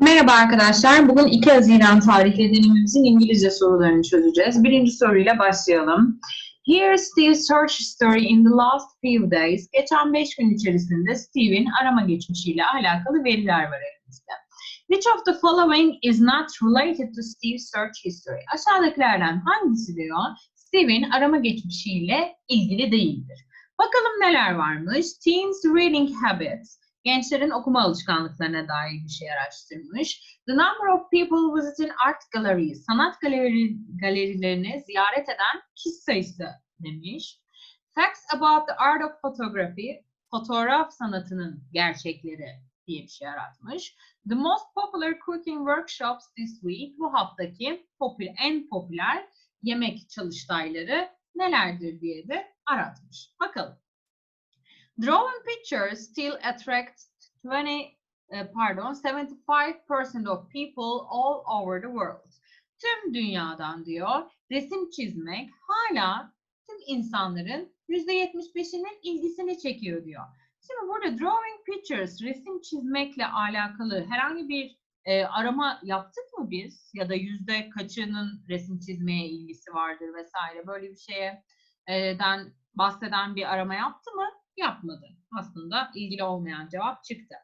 Merhaba arkadaşlar. Bugün 2 Haziran tarihli denememizin İngilizce sorularını çözeceğiz. Birinci soruyla başlayalım. Here's Steve's search story in the last few days. Geçen 5 gün içerisinde Steve'in arama geçmişiyle alakalı veriler var elimizde. Which of the following is not related to Steve's search history? Aşağıdakilerden hangisi diyor Steve'in arama geçmişiyle ilgili değildir. Bakalım neler varmış. Teens reading habits. Gençlerin okuma alışkanlıklarına dair bir şey araştırmış. The number of people visiting art galleries, sanat galeri, galerilerini ziyaret eden kişi sayısı demiş. Facts about the art of photography, fotoğraf sanatının gerçekleri diye bir şey aratmış. The most popular cooking workshops this week, bu haftaki popüler, en popüler yemek çalıştayları nelerdir diye de aratmış. Bakalım. Drawing pictures still attract 20, eh, pardon, 75% of people all over the world. Tüm dünyadan diyor, resim çizmek hala tüm insanların %75'inin ilgisini çekiyor diyor. Şimdi burada drawing pictures, resim çizmekle alakalı herhangi bir e, arama yaptık mı biz? Ya da yüzde kaçının resim çizmeye ilgisi vardır vesaire böyle bir şeye e, den bahseden bir arama yaptı mı? Yapmadı. Aslında ilgili olmayan cevap çıktı.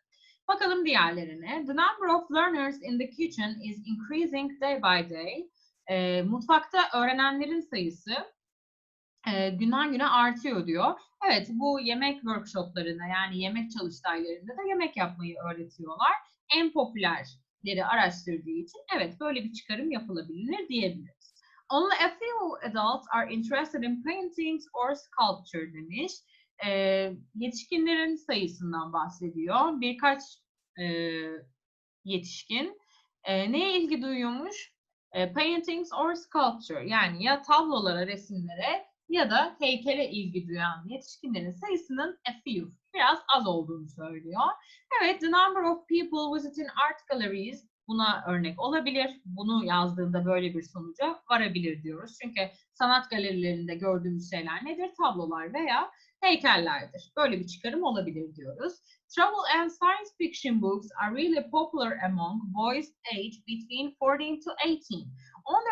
Bakalım diğerlerine. The number of learners in the kitchen is increasing day by day. E, mutfakta öğrenenlerin sayısı e, günden güne artıyor diyor. Evet bu yemek workshoplarında yani yemek çalıştaylarında da yemek yapmayı öğretiyorlar. En popülerleri araştırdığı için evet böyle bir çıkarım yapılabilir diyebiliriz. Only a few adults are interested in paintings or sculpture demiş. E, yetişkinlerin sayısından bahsediyor. Birkaç e, yetişkin e, neye ilgi duyuyormuş? E, paintings or sculpture yani ya tablolara, resimlere ya da heykele ilgi duyan yetişkinlerin sayısının a few, biraz az olduğunu söylüyor. Evet, the number of people visiting art galleries buna örnek olabilir. Bunu yazdığında böyle bir sonuca varabilir diyoruz. Çünkü sanat galerilerinde gördüğümüz şeyler nedir? Tablolar veya heykellerdir. Böyle bir çıkarım olabilir diyoruz. Travel and science fiction books are really popular among boys aged between 14 to 18.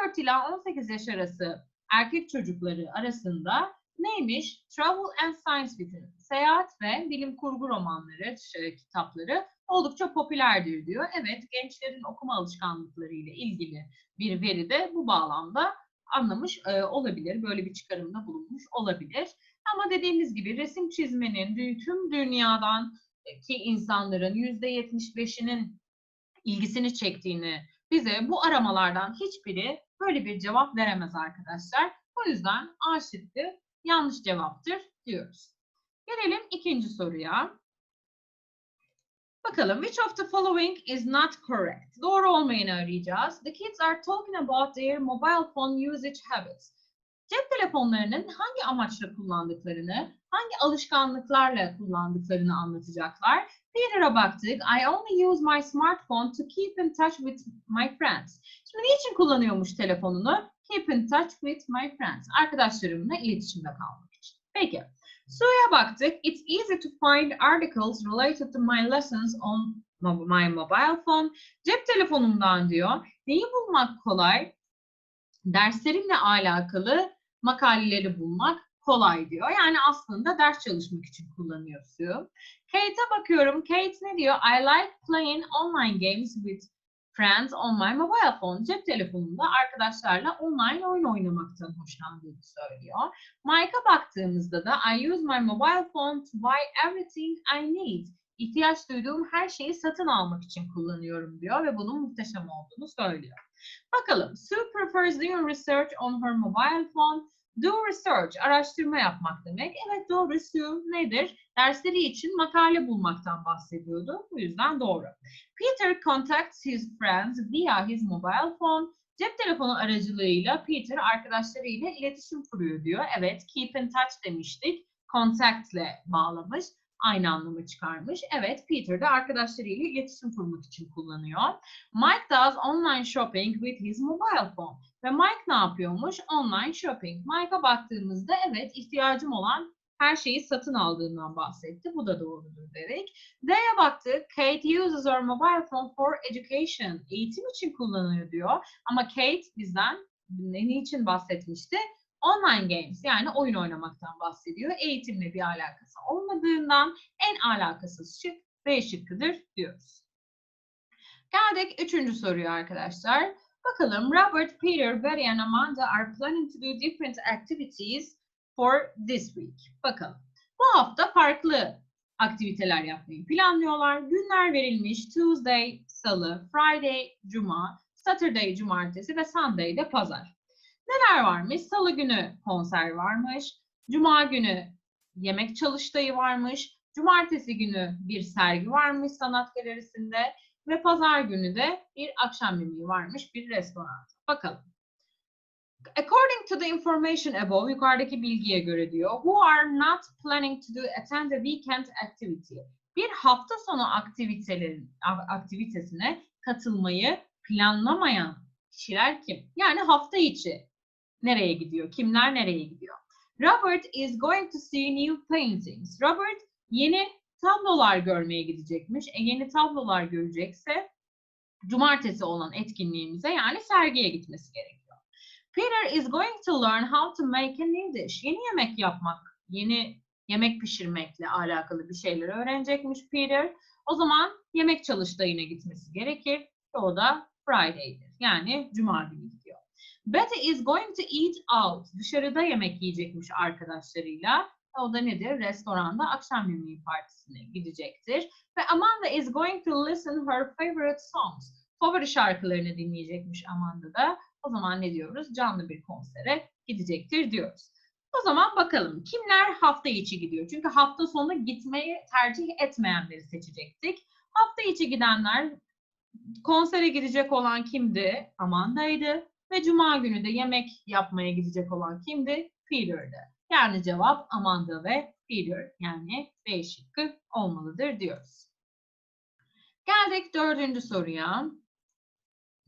14 ila 18 yaş arası erkek çocukları arasında neymiş? Travel and science fiction, seyahat ve bilim kurgu romanları, kitapları oldukça popülerdir diyor. Evet, gençlerin okuma alışkanlıkları ile ilgili bir veri de bu bağlamda anlamış e, olabilir. Böyle bir çıkarımda bulunmuş olabilir. Ama dediğimiz gibi resim çizmenin tüm dünyadan ki insanların %75'inin ilgisini çektiğini bize bu aramalardan hiçbiri böyle bir cevap veremez arkadaşlar. O yüzden A şıkkı yanlış cevaptır diyoruz. Gelelim ikinci soruya. Bakalım which of the following is not correct? Doğru olmayanı arayacağız. The kids are talking about their mobile phone usage habits. Cep telefonlarının hangi amaçla kullandıklarını, hangi alışkanlıklarla kullandıklarını anlatacaklar. Peter'a baktık. I only use my smartphone to keep in touch with my friends. Şimdi niçin kullanıyormuş telefonunu? Keep in touch with my friends. Arkadaşlarımla iletişimde kalmak için. Peki. Su'ya baktık. It's easy to find articles related to my lessons on my mobile phone. Cep telefonumdan diyor. Neyi bulmak kolay? Derslerimle alakalı makaleleri bulmak kolay diyor. Yani aslında ders çalışmak için kullanıyor Sue. Kate'e bakıyorum. Kate ne diyor? I like playing online games with friends on my mobile phone. Cep telefonumda arkadaşlarla online oyun oynamaktan hoşlandığını söylüyor. Mike'a baktığımızda da I use my mobile phone to buy everything I need. İhtiyaç duyduğum her şeyi satın almak için kullanıyorum diyor ve bunun muhteşem olduğunu söylüyor. Bakalım. Sue prefers doing research on her mobile phone. Do research, araştırma yapmak demek. Evet doğru. Sue nedir? Dersleri için makale bulmaktan bahsediyordu. Bu yüzden doğru. Peter contacts his friends via his mobile phone. Cep telefonu aracılığıyla Peter arkadaşlarıyla iletişim kuruyor diyor. Evet, keep in touch demiştik. Contact ile bağlamış. Aynı anlamı çıkarmış. Evet, Peter de arkadaşlarıyla iletişim kurmak için kullanıyor. Mike does online shopping with his mobile phone. Ve Mike ne yapıyormuş? Online shopping. Mike'a baktığımızda evet ihtiyacım olan her şeyi satın aldığından bahsetti. Bu da doğrudur dedik. D'ye baktık. Kate uses her mobile phone for education. Eğitim için kullanıyor diyor. Ama Kate bizden ne için bahsetmişti? Online games yani oyun oynamaktan bahsediyor. Eğitimle bir alakası olmadığından en alakasız şık B şıkkıdır diyoruz. Geldik üçüncü soruya arkadaşlar. Bakalım Robert, Peter, Betty and Amanda are planning to do different activities for this week. Bakalım. Bu hafta farklı aktiviteler yapmayı planlıyorlar. Günler verilmiş. Tuesday, Salı, Friday, Cuma, Saturday, Cumartesi ve Sunday de Pazar. Neler varmış? Salı günü konser varmış. Cuma günü yemek çalıştayı varmış. Cumartesi günü bir sergi varmış sanat galerisinde. Ve pazar günü de bir akşam yemeği varmış bir restoran. Bakalım. According to the information above, yukarıdaki bilgiye göre diyor, who are not planning to do attend a weekend activity. Bir hafta sonu aktivitelerin aktivitesine katılmayı planlamayan kişiler kim? Yani hafta içi nereye gidiyor? Kimler nereye gidiyor? Robert is going to see new paintings. Robert yeni tablolar görmeye gidecekmiş. E, yeni tablolar görecekse cumartesi olan etkinliğimize yani sergiye gitmesi gerekiyor. Peter is going to learn how to make a new dish. Yeni yemek yapmak, yeni yemek pişirmekle alakalı bir şeyler öğrenecekmiş Peter. O zaman yemek çalıştayına gitmesi gerekir. O da Friday'dir. Yani cuma günü. Betty is going to eat out. Dışarıda yemek yiyecekmiş arkadaşlarıyla. O da nedir? Restoranda akşam yemeği partisine gidecektir. Ve Amanda is going to listen her favorite songs. Favori şarkılarını dinleyecekmiş Amanda da. O zaman ne diyoruz? Canlı bir konsere gidecektir diyoruz. O zaman bakalım kimler hafta içi gidiyor? Çünkü hafta sonu gitmeyi tercih etmeyenleri seçecektik. Hafta içi gidenler konsere gidecek olan kimdi? Amanda'ydı. Ve cuma günü de yemek yapmaya gidecek olan kimdi? Peter'dı. Yani cevap Amanda ve Peter yani B şıkkı olmalıdır diyoruz. Geldik dördüncü soruya.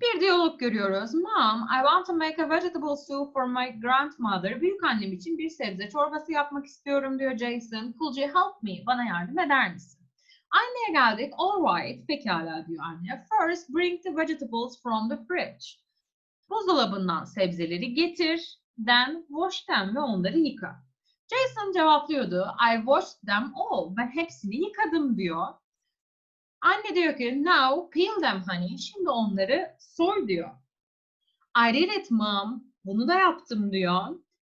Bir diyalog görüyoruz. Mom, I want to make a vegetable soup for my grandmother. Büyük annem için bir sebze çorbası yapmak istiyorum diyor Jason. Could you help me? Bana yardım eder misin? Anneye geldik. All right. Pekala diyor anne. First, bring the vegetables from the fridge. Buzdolabından sebzeleri getir. Then wash them ve onları yıka. Jason cevaplıyordu. I washed them all. Ben hepsini yıkadım diyor. Anne diyor ki now peel them honey. Şimdi onları soy diyor. I did it mom. Bunu da yaptım diyor.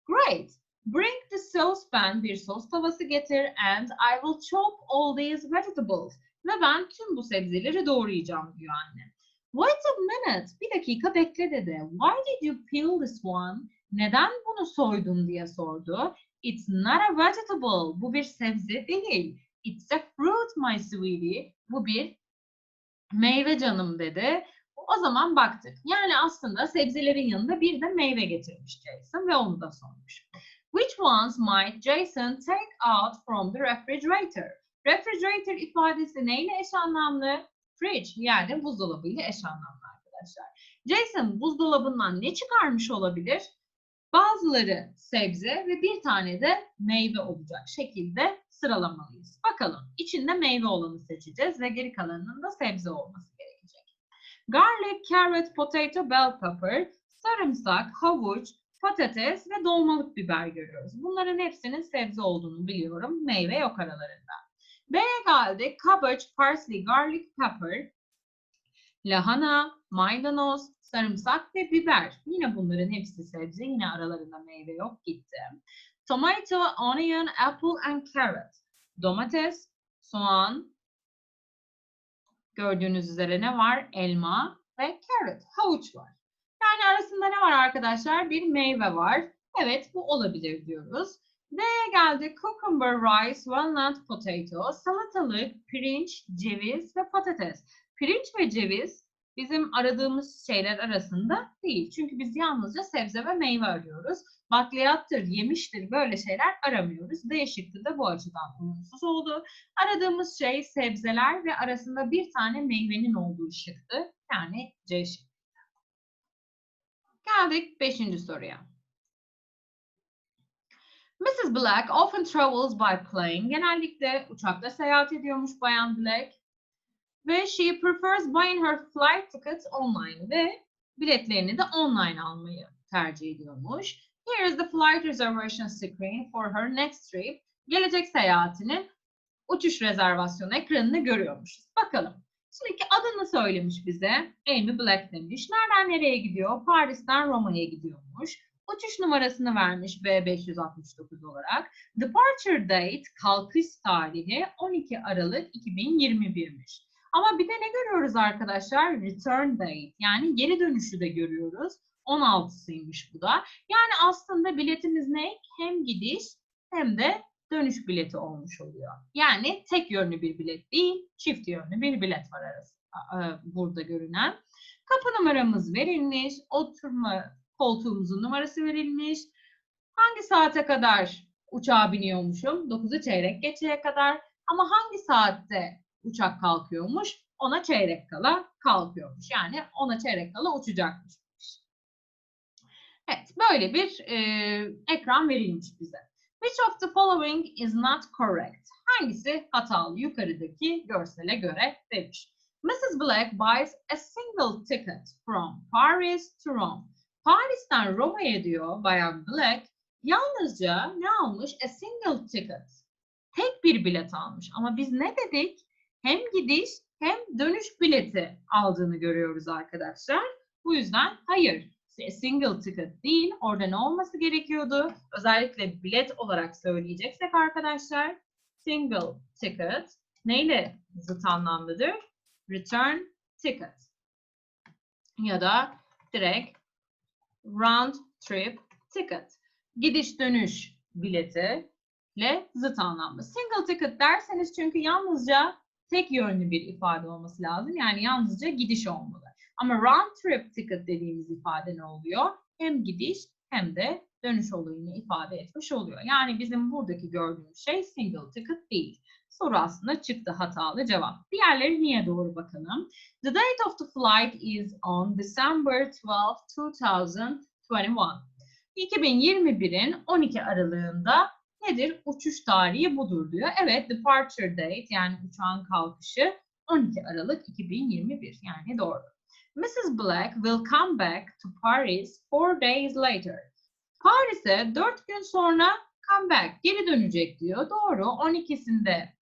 Great. Bring the saucepan. Bir sos tavası getir and I will chop all these vegetables. Ve ben tüm bu sebzeleri doğrayacağım diyor anne. Wait a minute. Bir dakika bekle dedi. Why did you peel this one? Neden bunu soydun diye sordu. It's not a vegetable. Bu bir sebze değil. It's a fruit my sweetie. Bu bir meyve canım dedi. O zaman baktık. Yani aslında sebzelerin yanında bir de meyve getirmiş Jason ve onu da sormuş. Which ones might Jason take out from the refrigerator? Refrigerator ifadesi neyle eş anlamlı? Fridge yani buzdolabıyla eş anlamlı arkadaşlar. Jason buzdolabından ne çıkarmış olabilir? Bazıları sebze ve bir tane de meyve olacak şekilde sıralamalıyız. Bakalım içinde meyve olanı seçeceğiz ve geri kalanının da sebze olması gerekecek. Garlic, carrot, potato, bell pepper, sarımsak, havuç, patates ve dolmalık biber görüyoruz. Bunların hepsinin sebze olduğunu biliyorum. Meyve yok aralarında. B'ye geldik. Cabbage, parsley, garlic, pepper, lahana, maydanoz, sarımsak ve biber. Yine bunların hepsi sebze. Yine aralarında meyve yok gitti. Tomato, onion, apple and carrot. Domates, soğan. Gördüğünüz üzere ne var? Elma ve carrot. Havuç var. Yani arasında ne var arkadaşlar? Bir meyve var. Evet bu olabilir diyoruz. D'ye geldi. Cucumber, rice, walnut, potato, salatalık, pirinç, ceviz ve patates. Pirinç ve ceviz bizim aradığımız şeyler arasında değil. Çünkü biz yalnızca sebze ve meyve arıyoruz. Bakliyattır, yemiştir böyle şeyler aramıyoruz. D şıkkı da bu açıdan uyumsuz oldu. Aradığımız şey sebzeler ve arasında bir tane meyvenin olduğu şıktı. Yani C şıkkı. Geldik beşinci soruya. Mrs. Black often travels by plane. Genellikle uçakla seyahat ediyormuş Bayan Black. Ve she prefers buying her flight tickets online. Ve biletlerini de online almayı tercih ediyormuş. Here is the flight reservation screen for her next trip. Gelecek seyahatinin uçuş rezervasyon ekranını görüyormuşuz. Bakalım. Şimdiki adını söylemiş bize. Amy Black demiş. Nereden nereye gidiyor? Paris'ten Roma'ya gidiyormuş. Uçuş numarasını vermiş B569 olarak. Departure date, kalkış tarihi 12 Aralık 2021'miş. Ama bir de ne görüyoruz arkadaşlar? Return date yani geri dönüşü de görüyoruz. 16'sıymış bu da. Yani aslında biletimiz ne? Hem gidiş hem de dönüş bileti olmuş oluyor. Yani tek yönlü bir bilet değil, çift yönlü bir bilet var arasında burada görünen. Kapı numaramız verilmiş, oturma koltuğumuzun numarası verilmiş. Hangi saate kadar uçağa biniyormuşum? 9'u çeyrek geçeye kadar. Ama hangi saatte uçak kalkıyormuş? Ona çeyrek kala kalkıyormuş. Yani ona çeyrek kala uçacakmış. Evet, böyle bir e, ekran verilmiş bize. Which of the following is not correct? Hangisi hatalı yukarıdaki görsele göre demiş. Mrs. Black buys a single ticket from Paris to Rome. Paris'ten Roma'ya diyor Bayan Black. Yalnızca ne almış? A single ticket. Tek bir bilet almış. Ama biz ne dedik? Hem gidiş hem dönüş bileti aldığını görüyoruz arkadaşlar. Bu yüzden hayır. Single ticket değil. Orada ne olması gerekiyordu? Özellikle bilet olarak söyleyeceksek arkadaşlar. Single ticket neyle zıt anlamlıdır? Return ticket. Ya da direkt round trip ticket. Gidiş dönüş bileti ile zıt anlamlı. Single ticket derseniz çünkü yalnızca tek yönlü bir ifade olması lazım. Yani yalnızca gidiş olmalı. Ama round trip ticket dediğimiz ifade ne oluyor? Hem gidiş hem de dönüş olayını ifade etmiş oluyor. Yani bizim buradaki gördüğümüz şey single ticket değil. Soru aslında çıktı hatalı cevap. Diğerleri niye doğru bakalım. The date of the flight is on December 12, 2021. 2021'in 12 aralığında nedir? Uçuş tarihi budur diyor. Evet, departure date yani uçağın kalkışı 12 Aralık 2021 yani doğru. Mrs. Black will come back to Paris four days later. Paris'e dört gün sonra come back, geri dönecek diyor. Doğru. 12'sinde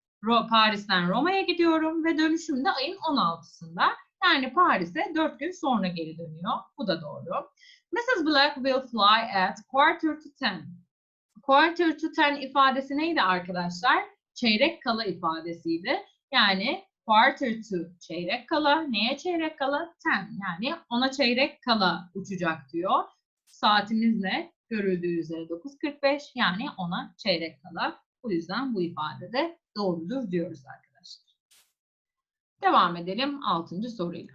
Paris'ten Roma'ya gidiyorum ve dönüşüm de ayın 16'sında. Yani Paris'e dört gün sonra geri dönüyor. Bu da doğru. Mrs. Black will fly at quarter to ten. Quarter to ten ifadesi neydi arkadaşlar? Çeyrek kala ifadesiydi. Yani quarter to çeyrek kala. Neye çeyrek kala? Ten. Yani ona çeyrek kala uçacak diyor. Saatimiz ne? Görüldüğü üzere 9.45 yani ona çeyrek kala. Bu yüzden bu ifade de doğrudur diyoruz arkadaşlar. Devam edelim 6. soruyla.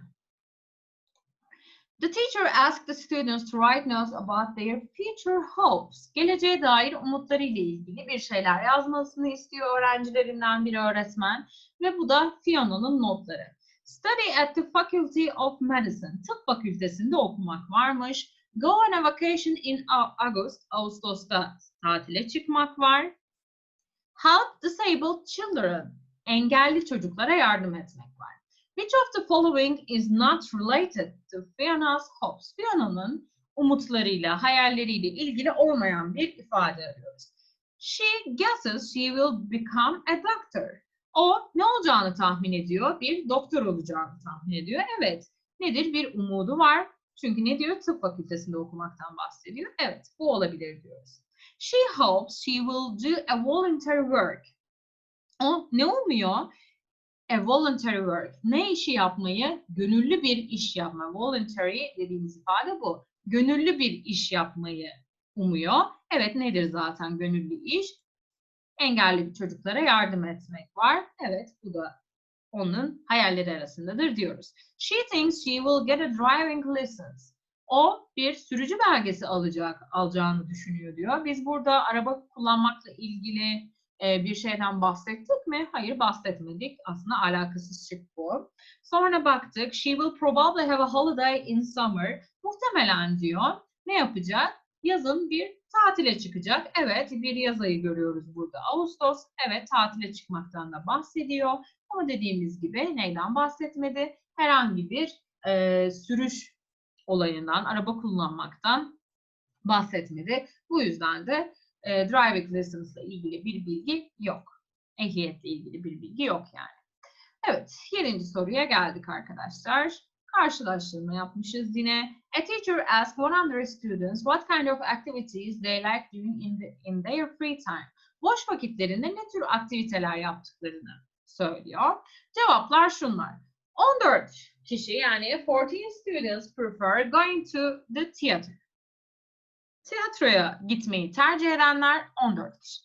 The teacher asked the students to write notes about their future hopes. Geleceğe dair umutlarıyla ilgili bir şeyler yazmasını istiyor öğrencilerinden bir öğretmen ve bu da Fiona'nın notları. Study at the Faculty of Medicine. Tıp fakültesinde okumak varmış. Go on a vacation in August. Ağustos'ta tatile çıkmak var. Help disabled children. Engelli çocuklara yardım etmek var. Which of the following is not related to Fiona's hopes? Fiona'nın umutlarıyla, hayalleriyle ilgili olmayan bir ifade arıyoruz. She guesses she will become a doctor. O ne olacağını tahmin ediyor? Bir doktor olacağını tahmin ediyor. Evet. Nedir? Bir umudu var. Çünkü ne diyor? Tıp fakültesinde okumaktan bahsediyor. Evet. Bu olabilir diyoruz. She hopes she will do a voluntary work. O ne umuyor? A voluntary work. Ne işi yapmayı? Gönüllü bir iş yapma. Voluntary dediğimiz ifade bu. Gönüllü bir iş yapmayı umuyor. Evet nedir zaten gönüllü iş? Engelli çocuklara yardım etmek var. Evet bu da onun hayalleri arasındadır diyoruz. She thinks she will get a driving license. O bir sürücü belgesi alacak, alacağını düşünüyor diyor. Biz burada araba kullanmakla ilgili e, bir şeyden bahsettik mi? Hayır bahsetmedik. Aslında alakasız çık bu. Sonra baktık. She will probably have a holiday in summer. Muhtemelen diyor. Ne yapacak? yazın bir tatile çıkacak. Evet bir yaz ayı görüyoruz burada. Ağustos evet tatile çıkmaktan da bahsediyor. Ama dediğimiz gibi neyden bahsetmedi? Herhangi bir e, sürüş olayından, araba kullanmaktan bahsetmedi. Bu yüzden de e, driving license ile ilgili bir bilgi yok. Ehliyetle ilgili bir bilgi yok yani. Evet, yedinci soruya geldik arkadaşlar. Karşılaştırma yapmışız yine. A teacher asked 100 students what kind of activities they like doing in, the, in their free time. Boş vakitlerinde ne tür aktiviteler yaptıklarını söylüyor. Cevaplar şunlar. 14 kişi yani 14 students prefer going to the theater. Tiyatroya gitmeyi tercih edenler 14 kişi.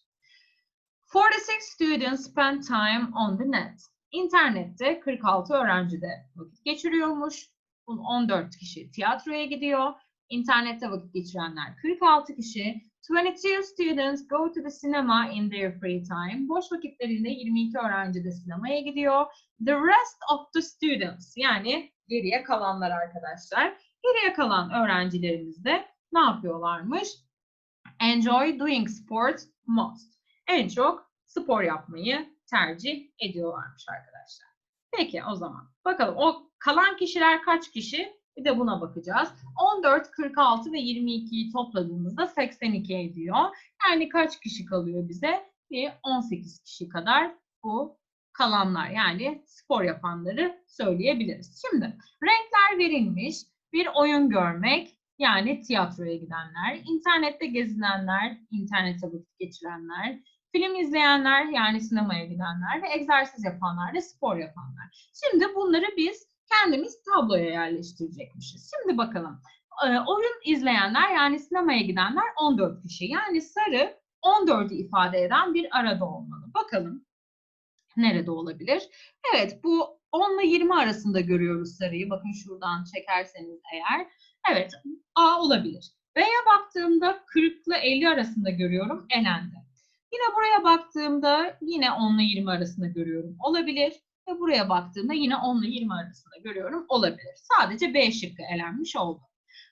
46 students spend time on the net. İnternette 46 öğrenci de vakit geçiriyormuş. Bu 14 kişi tiyatroya gidiyor. İnternette vakit geçirenler 46 kişi. 22 students go to the cinema in their free time. Boş vakitlerinde 22 öğrenci de sinemaya gidiyor. The rest of the students yani geriye kalanlar arkadaşlar. Geriye kalan öğrencilerimiz de ne yapıyorlarmış? Enjoy doing sport most. En çok spor yapmayı tercih ediyorlarmış arkadaşlar. Peki o zaman bakalım o kalan kişiler kaç kişi? Bir de buna bakacağız. 14, 46 ve 22'yi topladığımızda 82 ediyor. Yani kaç kişi kalıyor bize? Bir 18 kişi kadar bu kalanlar yani spor yapanları söyleyebiliriz. Şimdi renkler verilmiş. Bir oyun görmek yani tiyatroya gidenler, internette gezinenler, internette vakit geçirenler, film izleyenler yani sinemaya gidenler ve egzersiz yapanlar ve spor yapanlar. Şimdi bunları biz kendimiz tabloya yerleştirecekmişiz. Şimdi bakalım. Ee, oyun izleyenler yani sinemaya gidenler 14 kişi. Yani sarı 14'ü ifade eden bir arada olmalı. Bakalım nerede olabilir? Evet bu 10 ile 20 arasında görüyoruz sarıyı. Bakın şuradan çekerseniz eğer. Evet A olabilir. B'ye baktığımda 40 ile 50 arasında görüyorum elendi. Yine buraya baktığımda yine 10 ile 20 arasında görüyorum olabilir. Ve buraya baktığımda yine 10 ile 20 arasında görüyorum olabilir. Sadece B şıkkı elenmiş oldu.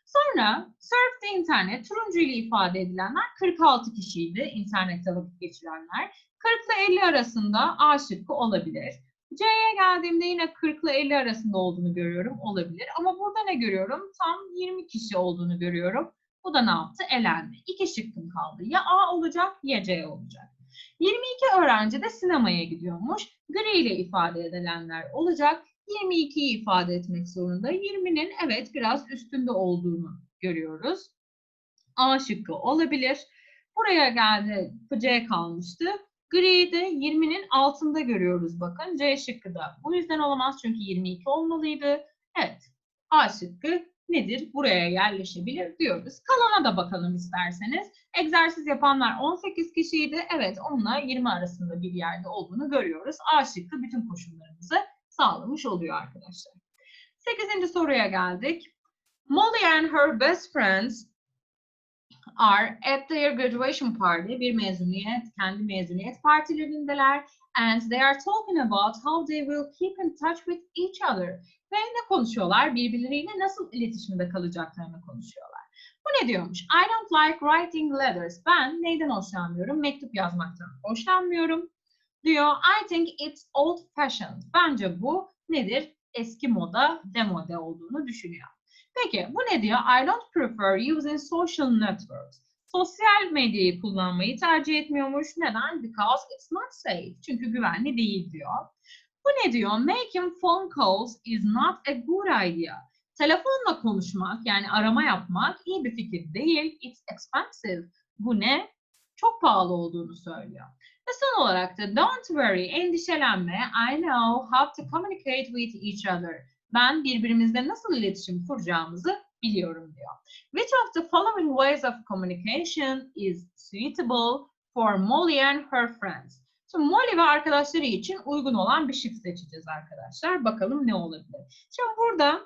Sonra surf the internet turuncu ile ifade edilenler 46 kişiydi internette vakit geçirenler. 40 ile 50 arasında A şıkkı olabilir. C'ye geldiğimde yine 40 ile 50 arasında olduğunu görüyorum olabilir. Ama burada ne görüyorum? Tam 20 kişi olduğunu görüyorum. Bu da ne yaptı? Elendi. İki şıkkım kaldı. Ya A olacak ya C olacak. 22 öğrenci de sinemaya gidiyormuş. Gri ile ifade edilenler olacak. 22'yi ifade etmek zorunda. 20'nin evet biraz üstünde olduğunu görüyoruz. A şıkkı olabilir. Buraya geldi C kalmıştı. Gri'yi de 20'nin altında görüyoruz bakın. C şıkkı da bu yüzden olamaz çünkü 22 olmalıydı. Evet. A şıkkı nedir? Buraya yerleşebilir diyoruz. Kalana da bakalım isterseniz. Egzersiz yapanlar 18 kişiydi. Evet onunla 20 arasında bir yerde olduğunu görüyoruz. A şıkkı bütün koşullarımızı sağlamış oluyor arkadaşlar. 8. soruya geldik. Molly and her best friends are at their graduation party. Bir mezuniyet, kendi mezuniyet partilerindeler. And they are talking about how they will keep in touch with each other. Ve ne konuşuyorlar? Birbirleriyle nasıl iletişimde kalacaklarını konuşuyorlar. Bu ne diyormuş? I don't like writing letters. Ben neyden hoşlanmıyorum? Mektup yazmaktan hoşlanmıyorum. Diyor, I think it's old fashioned. Bence bu nedir? Eski moda, demode olduğunu düşünüyor. Peki bu ne diyor? I don't prefer using social networks. Sosyal medyayı kullanmayı tercih etmiyormuş. Neden? Because it's not safe. Çünkü güvenli değil diyor. Bu ne diyor? Making phone calls is not a good idea. Telefonla konuşmak yani arama yapmak iyi bir fikir değil. It's expensive. Bu ne? Çok pahalı olduğunu söylüyor. Ve son olarak da don't worry, endişelenme. I know how to communicate with each other. Ben birbirimizle nasıl iletişim kuracağımızı biliyorum diyor. Which of the following ways of communication is suitable for Molly and her friends? Şimdi Molly ve arkadaşları için uygun olan bir şık seçeceğiz arkadaşlar. Bakalım ne olabilir? Şimdi burada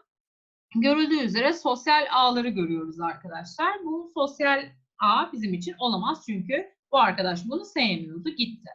görüldüğü üzere sosyal ağları görüyoruz arkadaşlar. Bu sosyal ağ bizim için olamaz çünkü bu arkadaş bunu sevmiyordu, gitti.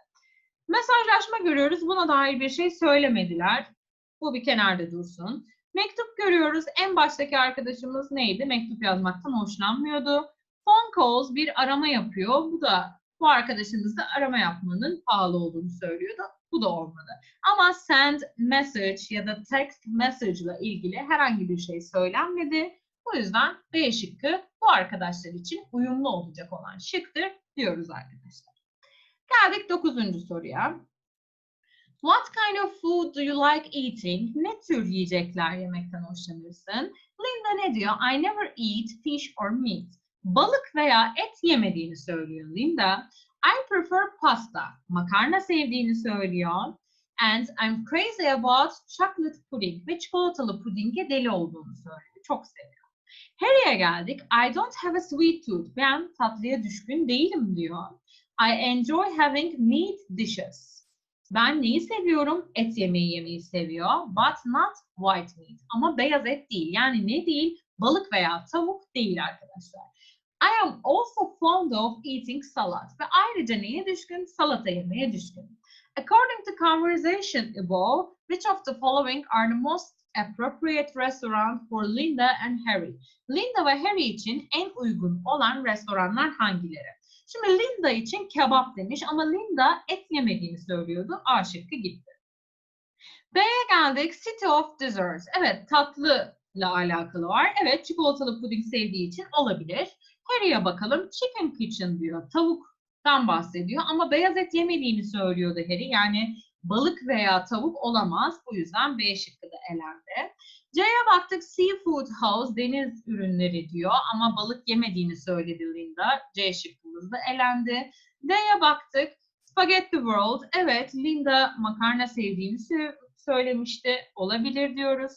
Mesajlaşma görüyoruz. Buna dair bir şey söylemediler. Bu bir kenarda dursun. Mektup görüyoruz. En baştaki arkadaşımız neydi? Mektup yazmaktan hoşlanmıyordu. Phone calls bir arama yapıyor. Bu da bu arkadaşımız da arama yapmanın pahalı olduğunu söylüyordu. Bu da olmadı. Ama send message ya da text message ile ilgili herhangi bir şey söylenmedi. Bu yüzden B şıkkı bu arkadaşlar için uyumlu olacak olan şıktır diyoruz arkadaşlar. Geldik dokuzuncu soruya. What kind of food do you like eating? Ne tür yiyecekler yemekten hoşlanırsın? Linda ne diyor? I never eat fish or meat. Balık veya et yemediğini söylüyor Linda. I prefer pasta. Makarna sevdiğini söylüyor. And I'm crazy about chocolate pudding. Ve çikolatalı pudinge deli olduğunu söylüyor. Çok seviyor. Harry'e geldik. I don't have a sweet tooth. Ben tatlıya düşkün değilim diyor. I enjoy having meat dishes. Ben neyi seviyorum? Et yemeği yemeyi seviyor. But not white meat. Ama beyaz et değil. Yani ne değil? Balık veya tavuk değil arkadaşlar. I am also fond of eating salad. Ve ayrıca neye düşkün? Salata yemeye düşkün. According to conversation above, which of the following are the most appropriate restaurant for Linda and Harry? Linda ve Harry için en uygun olan restoranlar hangileri? Şimdi Linda için kebap demiş ama Linda et yemediğini söylüyordu. A şıkkı gitti. B'ye geldik. City of Desserts. Evet tatlı ile alakalı var. Evet çikolatalı puding sevdiği için olabilir. Harry'e bakalım. Chicken Kitchen diyor. Tavuktan bahsediyor ama beyaz et yemediğini söylüyordu Harry. Yani balık veya tavuk olamaz. Bu yüzden B şıkkı da elendi. C'ye baktık. Seafood House deniz ürünleri diyor ama balık yemediğini söyledi Linda. C şıkkımız da elendi. D'ye baktık. Spaghetti World. Evet Linda makarna sevdiğini sö- söylemişti. Olabilir diyoruz.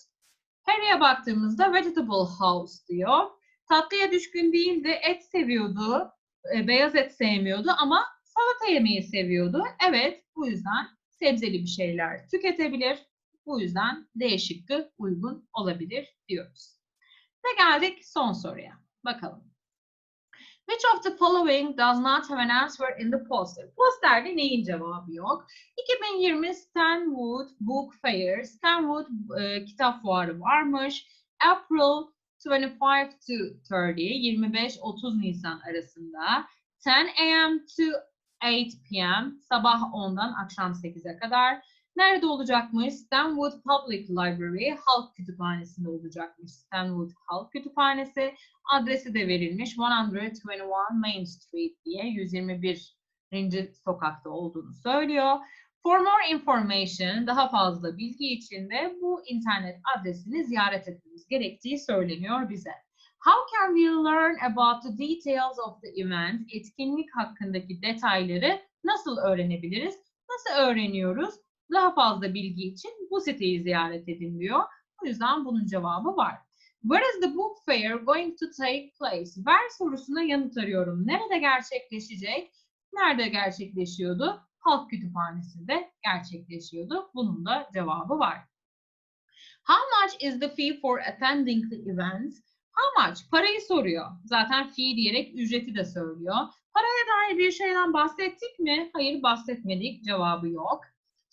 Harry'e baktığımızda Vegetable House diyor. Tatlıya düşkün değildi. Et seviyordu. e, beyaz et sevmiyordu ama salata yemeyi seviyordu. Evet bu yüzden sebzeli bir şeyler tüketebilir. Bu yüzden D şıkkı uygun olabilir diyoruz. Ve geldik son soruya. Bakalım. Which of the following does not have an answer in the poster? Posterde neyin cevabı yok? 2020 Stanwood Book Fair, Stanwood e, kitap fuarı varmış. April 25 to 30, 25-30 Nisan arasında. 10 a.m. to 8 p.m. sabah 10'dan akşam 8'e kadar. Nerede olacakmış? Stanwood Public Library Halk Kütüphanesi'nde olacakmış. Stanwood Halk Kütüphanesi. Adresi de verilmiş. 121 Main Street diye 121. sokakta olduğunu söylüyor. For more information, daha fazla bilgi için de bu internet adresini ziyaret etmemiz gerektiği söyleniyor bize. How can we learn about the details of the event? Etkinlik hakkındaki detayları nasıl öğrenebiliriz? Nasıl öğreniyoruz? Daha fazla bilgi için bu siteyi ziyaret edin diyor. O yüzden bunun cevabı var. Where is the book fair going to take place? Where sorusuna yanıt arıyorum. Nerede gerçekleşecek? Nerede gerçekleşiyordu? Halk Kütüphanesi'nde gerçekleşiyordu. Bunun da cevabı var. How much is the fee for attending the event? How much? Parayı soruyor. Zaten fee diyerek ücreti de söylüyor. Paraya dair bir şeyden bahsettik mi? Hayır bahsetmedik. Cevabı yok.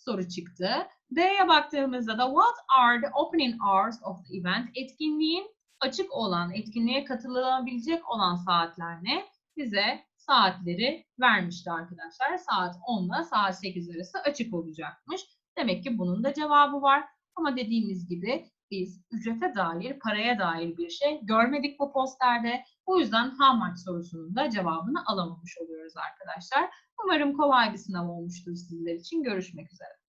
Soru çıktı. D'ye baktığımızda da what are the opening hours of the event? Etkinliğin açık olan, etkinliğe katılabilecek olan saatler ne? Bize saatleri vermişti arkadaşlar. Saat 10 ile saat 8 arası açık olacakmış. Demek ki bunun da cevabı var. Ama dediğimiz gibi biz ücrete dair, paraya dair bir şey görmedik bu posterde. O yüzden how much sorusunun da cevabını alamamış oluyoruz arkadaşlar. Umarım kolay bir sınav olmuştur sizler için. Görüşmek üzere.